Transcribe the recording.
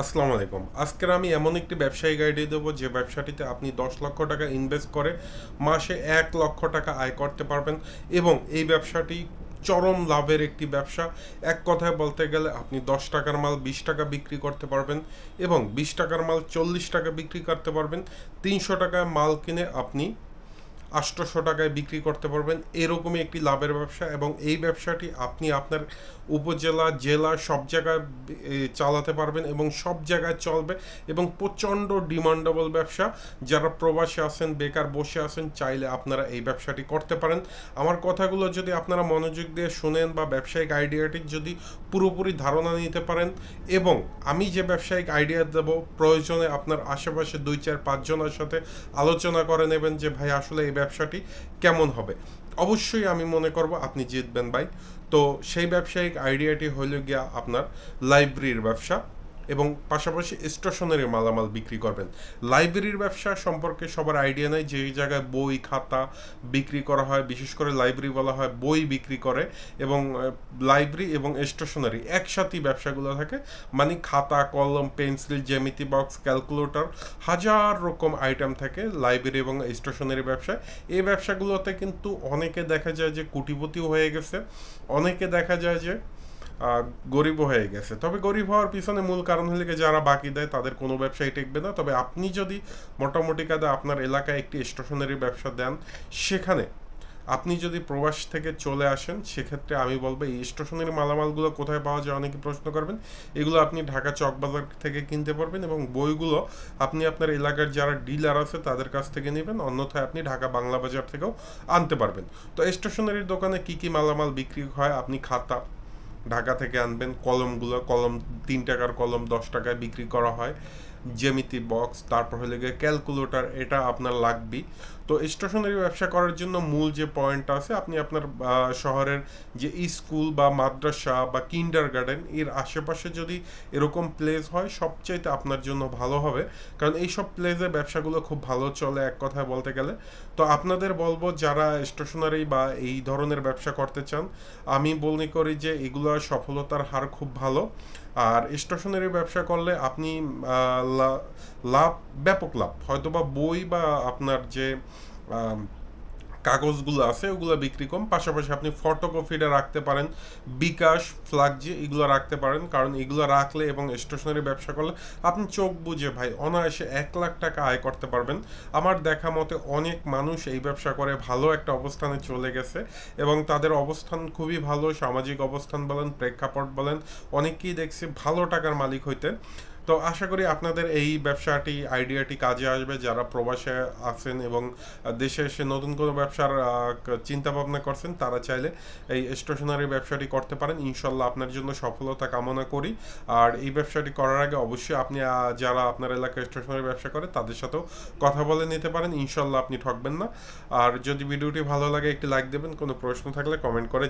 আসসালামু আলাইকুম। আজকের আমি এমন একটি ব্যবসায়িক আইডিয়া দেবো, যে ব্যবসাটিতে আপনি দশ লক্ষ টাকা ইনভেস্ট করে মাসে এক লক্ষ টাকা আয় করতে পারবেন এবং এই ব্যবসাটি চরম লাভের একটি ব্যবসা। এক কথায় বলতে গেলে আপনি দশ টাকার মাল বিশ টাকা বিক্রি করতে পারবেন এবং বিশ টাকার মাল চল্লিশ টাকা বিক্রি করতে পারবেন। তিনশো টাকায় মাল কিনে আপনি আটশোশো টাকায় বিক্রি করতে পারবেন। এরকমই একটি লাভের ব্যবসা এবং এই ব্যবসাটি আপনি আপনার উপজেলা, জেলা সব জায়গায় চালাতে পারবেন এবং সব জায়গায় চলবে এবং প্রচণ্ড ডিমান্ডেবল ব্যবসা। যারা প্রবাসী আছেন, বেকার বসে আছেন, চাইলে আপনারা এই ব্যবসাটি করতে পারেন। আমার কথাগুলো যদি আপনারা মনোযোগ দিয়ে শুনেন বা ব্যবসায়িক আইডিয়াটির যদি পুরোপুরি ধারণা নিতে পারেন এবং আমি যে ব্যবসায়িক আইডিয়া দেব, প্রয়োজনে আপনার আশেপাশে দুই চার পাঁচজনের সাথে আলোচনা করে নেবেন যে, ভাই, আসলে এই ব্যবসাটি কেমন হবে? অবশ্যই আমি মনে করব আপনি জিতবেন ভাই। তো সেই ব্যবসায়িক আইডিয়াটি হইল গিয়া আপনার লাইব্রেরির ব্যবসা। এবং পাশাপাশি স্টেশনারি মালামাল বিক্রি করবেন। লাইব্রেরির ব্যবসা সম্পর্কে সবার আইডিয়া নেই যে জায়গায় বই, খাতা বিক্রি করা হয়, বিশেষ করে লাইব্রেরি বলা হয় বই বিক্রি করে এবং লাইব্রেরি এবং স্টেশনারি একসাথেই ব্যবসাগুলো থাকে। মানে খাতা, কলম, পেন্সিল, জ্যামিতি বক্স, ক্যালকুলেটর হাজার রকম আইটেম থাকে লাইব্রেরি এবং স্টেশনারি ব্যবসায়। এই ব্যবসাগুলোতে কিন্তু অনেকে দেখা যায় যে কোটিপতিও হয়ে গেছে। অনেকে দেখা যায় যে গরিব হয়ে গেছে। তবে গরিব হওয়ার পিছনে মূল কারণ হলে যারা বাকি দেয় তাদের কোনো ব্যবসায় টিকবে না। তবে আপনি যদি মোটামুটি কাদা আপনার এলাকায় একটি স্টেশনারি ব্যবসা দেন, সেখানে আপনি যদি প্রবাস থেকে চলে আসেন, সেক্ষেত্রে আমি বলব এই স্টেশনারি মালামালগুলো কোথায় পাওয়া যায় অনেকে প্রশ্ন করবেন। এগুলো আপনি ঢাকা চকবাজার থেকে কিনতে পারবেন এবং বইগুলো আপনি আপনার এলাকার যারা ডিলার আছে তাদের কাছ থেকে নেবেন। অন্যথায় আপনি ঢাকা বাংলা বাজার থেকেও আনতে পারবেন। তো স্টেশনারির দোকানে কি কি মালামাল বিক্রি হয়, আপনি খাতা ঢাকা থেকে আনবেন। কলমগুলো কলম তিন টাকার কলম দশ টাকায় বিক্রি করা হয়। জ্যামিতি বক্স তারপর হলে গিয়ে ক্যালকুলেটর এটা আপনার লাগবেই। তো স্টেশনারি ব্যবসা করার জন্য মূল যে পয়েন্ট আছে, আপনি আপনার শহরের যে স্কুল বা মাদ্রাসা বা কিন্ডার গার্ডেন এর আশেপাশে যদি এরকম প্লেস হয়, সবচাইতে আপনার জন্য ভালো হবে। কারণ এইসব প্লেসে ব্যবসাগুলো খুব ভালো চলে এক কথায় বলতে গেলে। তো আপনাদের বলব, যারা স্টেশনারি বা এই ধরনের ব্যবসা করতে চান, আমি মনে করি যে এগুলো সফলতার হার খুব ভালো। আর স্টেশনারি ব্যবসা করলে আপনি লাভ ব্যাপক লাভ। হয়তোবা বই বা আপনার যে কাগজগুলো আছে, ওগুলো বিক্রি কম। পাশাপাশি আপনি ফটোকপিটা রাখতে পারেন, বিকাশ ফ্লাগজি এগুলো রাখতে পারেন। কারণ এগুলো রাখলে এবং স্টেশনারি ব্যবসা করলে আপনি চোখ বুঝে ভাই, অনায়াসে এক লাখ টাকা আয় করতে পারবেন। আমার দেখা মতে অনেক মানুষ এই ব্যবসা করে, ভালো একটা অবস্থানে চলে গেছে এবং তাদের অবস্থান খুবই ভালো। সামাজিক অবস্থান বলেন, প্রেক্ষাপট বলেন অনেকেই দেখছি ভালো টাকার মালিক হইতে। তো আশা করি আপনাদের এই ব্যবসাটি, আইডিয়াটি কাজে আসবে। যারা প্রবাসে আছেন এবং দেশে এসে নতুন কোনো ব্যবসার চিন্তা ভাবনা করছেন, তারা চাইলে এই স্টেশনারি ব্যবসাটি করতে পারেন। ইনশাল্লাহ আপনার জন্য সফলতা কামনা করি। আর এই ব্যবসাটি করার আগে অবশ্যই আপনি যারা আপনার এলাকায় স্টেশনারি ব্যবসা করে, তাদের সাথেও কথা বলে নিতে পারেন। ইনশাল্লাহ আপনি ঠকবেন না। আর যদি ভিডিওটি ভালো লাগে, একটি লাইক দেবেন। কোনো প্রশ্ন থাকলে কমেন্ট করে